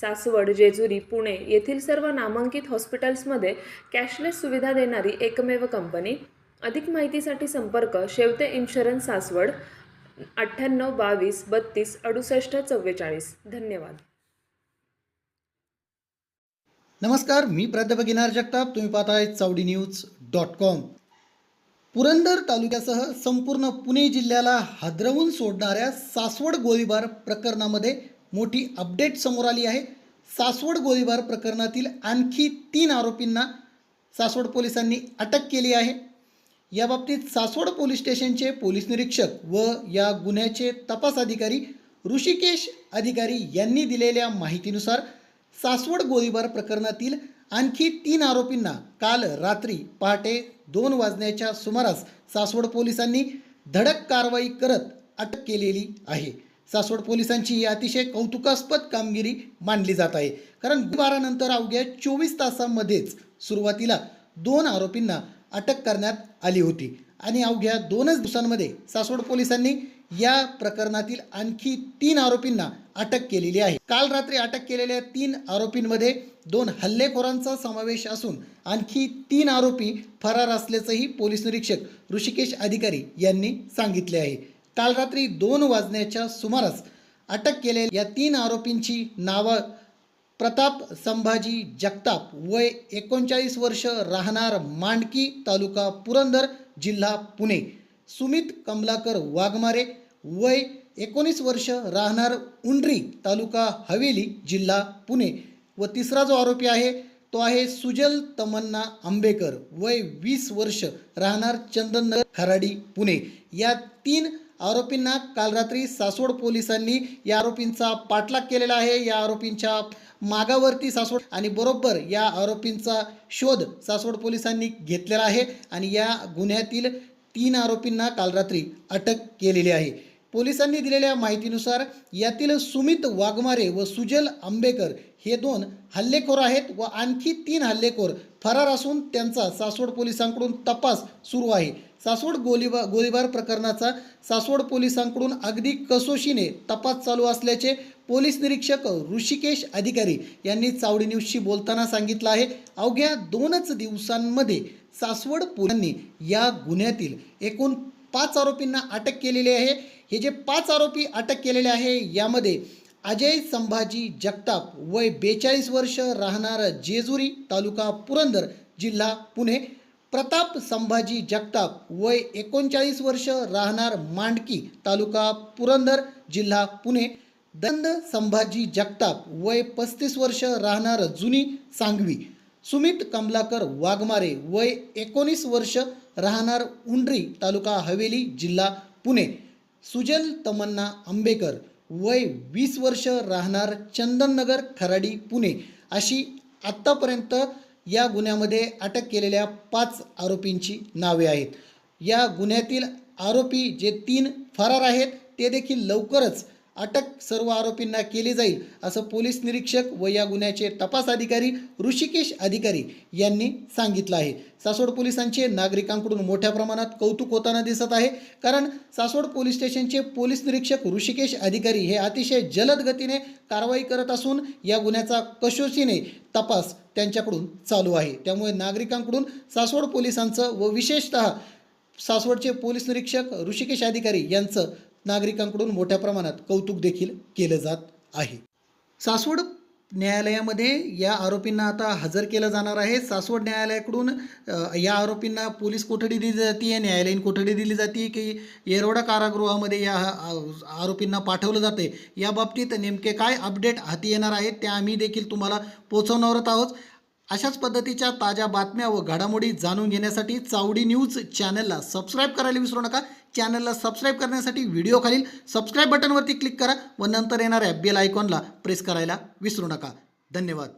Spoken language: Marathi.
सासवड जेजुरी पुणे येथील सर्व नामांकित हॉस्पिटल्समध्ये कॅशलेस सुविधा देणारी एकमेव कंपनी. अधिक माहितीसाठी संपर्क शेवते इन्शुरन्स सासवड अठ्ठ्याण्णव बावीस बत्तीस अडुसष्ट चव्वेचाळीस. धन्यवाद. नमस्कार मी प्राध्यापक इनार जगताप. तुम्ही पाहताय Chawdi news dot com. Purandar तालुक्यासह संपूर्ण पुणे जिल्ह्याला हादरवून सोडणाऱ्या सासवड गोळीबार प्रकरणामध्ये मोठी अपडेट समोर आली आहे. सासवड गोळीबार प्रकरणातील आणखी तीन आरोपींना सासवड पोलिसांनी अटक केली आहे. याबाबतीत सासवड पोलीस स्टेशनचे पोलीस निरीक्षक व या गुन्ह्याचे तपास अधिकारी ऋषिकेश अधिकारी यांनी दिलेल्या माहितीनुसार सासवड गोळीबार प्रकरणातील आणखी तीन आरोपींना काल रात्री पहाटे दोन वाजण्याच्या सुमारास सासवड पोलिसांनी धडक कारवाई करत अटक केलेली आहे. सासवड पोलिसांची ही अतिशय कौतुकास्पद कामगिरी मानली जात आहे. कारण गुरुवारानंतर अवघ्या चोवीस तासांमध्येच सुरुवातीला दोन आरोपींना अटक करण्यात आली होती. आणि अवघ्या दोनच दिवसांमध्ये सासवड पोलिसांनी या प्रकरणातील आणखी तीन आरोपींना अटक केलेली आहे. काल रात्री अटक केलेल्या तीन आरोपींमध्ये दोन हल्लेखोरांचा समावेश असून आणखी तीन आरोपी फरार असल्याचंही पोलीस निरीक्षक ऋषिकेश अधिकारी यांनी सांगितले आहे. काल रात्री दोन वाजण्याच्या सुमारास अटक केलेल्या या तीन आरोपींची नावं प्रताप संभाजी जगताप वय एकोणचाळीस वर्ष राहणार मांडकी तालुका पुरंदर जिल्हा पुणे. सुमित कमलाकर वाघमारे वय एकोणीस वर्ष राहणार उंडरी तालुका हवेली जिल्हा पुणे. व तिसरा जो आरोपी आहे तो आहे सुजल तमन्ना आंबेकर. वय वीस वर्ष राहणार चंदननगर खराडी पुणे. या तीन आरोपींना काल रात्री सासवड पोलिसांनी या आरोपींचा पाठलाग केलेला आहे. या आरोपींच्या मागावरती सासवड आणि बरोबर या आरोपींचा शोध सासवड पोलिसांनी घेतलेला आहे आणि या गुन्ह्यातील तीन आरोपींना काल रात्री अटक केलेली आहे. पोलिसांनी दिलेल्या माहितीनुसार यातील सुमित वाघमारे व सुजल आंबेकर हे दोन हल्लेखोर आहेत व आणखी तीन हल्लेखोर फरार असून त्यांचा सासवड पोलिसांकडून तपास सुरू आहे. सासवड गोळीबार गोळीबार प्रकरणाचा सासवड पोलिसांकडून अगदी कसोशीने तपास चालू असल्याचे पोलीस निरीक्षक ऋषिकेश अधिकारी यांनी चावडी न्यूजशी बोलताना सांगितलं आहे. अवघ्या दोनच दिवसांमध्ये सासवड पोलिसांनी या गुन्ह्यातील एकूण पाच आरोपींना अटक केलेली आहे. हे जे पाच आरोपी अटक केलेले आहे यामध्ये अजय संभाजी जगताप वय बेचाळीस वर्ष राहणारं जेजुरी तालुका पुरंदर जिल्हा पुणे. प्रताप संभाजी जगताप वय एकोणचाळीस वर्ष राहणार मांडकी तालुका पुरंदर जिल्हा पुणे. दंद संभाजी जगताप वय पस्तीस वर्ष राहणार जुनी सांगवी. सुमित कमलाकर वाघमारे वय एकोणीस वर्ष राहणार उंड्री तालुका हवेली जिल्हा पुणे. सुजल तमन्ना आंबेकर वय वीस वर्ष राहणार चंदननगर खराडी पुणे अशी आत्तापर्यंत या गुन्ह्यामध्ये अटक केलेल्या पाच आरोपींची नावे आहेत. या गुन्ह्यातील आरोपी जे तीन फरार आहेत ते देखील लवकरच अटक सर्व आरोपींना केली जाईल असं पोलीस निरीक्षक व या गुन्ह्याचे तपास अधिकारी ऋषिकेश अधिकारी यांनी सांगितलं आहे. सासवड पोलिसांचे नागरिकांकडून मोठ्या प्रमाणात कौतुक होताना दिसत आहे कारण सासवड पोलीस स्टेशनचे पोलीस निरीक्षक ऋषिकेश अधिकारी हे अतिशय जलद गतीने कारवाई करत असून या गुन्ह्याचा कसोशीने तपास त्यांच्याकडून चालू आहे. त्यामुळे नागरिकांकडून सासवड पोलिसांचं व विशेषतः सासवडचे पोलीस निरीक्षक ऋषिकेश अधिकारी यांचं नागरिकांकडून मोठ्या प्रमाणात कौतुक देखील केलं जात आहे. सासवड न्यायालयामध्ये या आरोपींना आता हजर केलं जाणार आहे. सासवड न्यायालयाकडून या आरोपींना पोलीस कोठडी दिली जाते न्यायालयीन कोठडी दिली जाते की येरवडा कारागृहामध्ये या आरोपींना पाठवलं जाते या बाबतीत नेमके काय अपडेट हाती येणार आहेत त्या आम्ही देखील तुम्हाला पोचवणार आहोत. अशाच पद्धतीच्या ताज्या बातम्या व घडामोडी जाणून घेण्यासाठी चावडी न्यूज चॅनलला सबस्क्राईब करायला विसरू नका. चॅनलला सबस्क्राईब करण्यासाठी व्हिडिओ खालील सबस्क्राईब बटनवरती क्लिक करा व नंतर येणाऱ्या बेल आयकॉनला प्रेस करायला विसरू नका. धन्यवाद.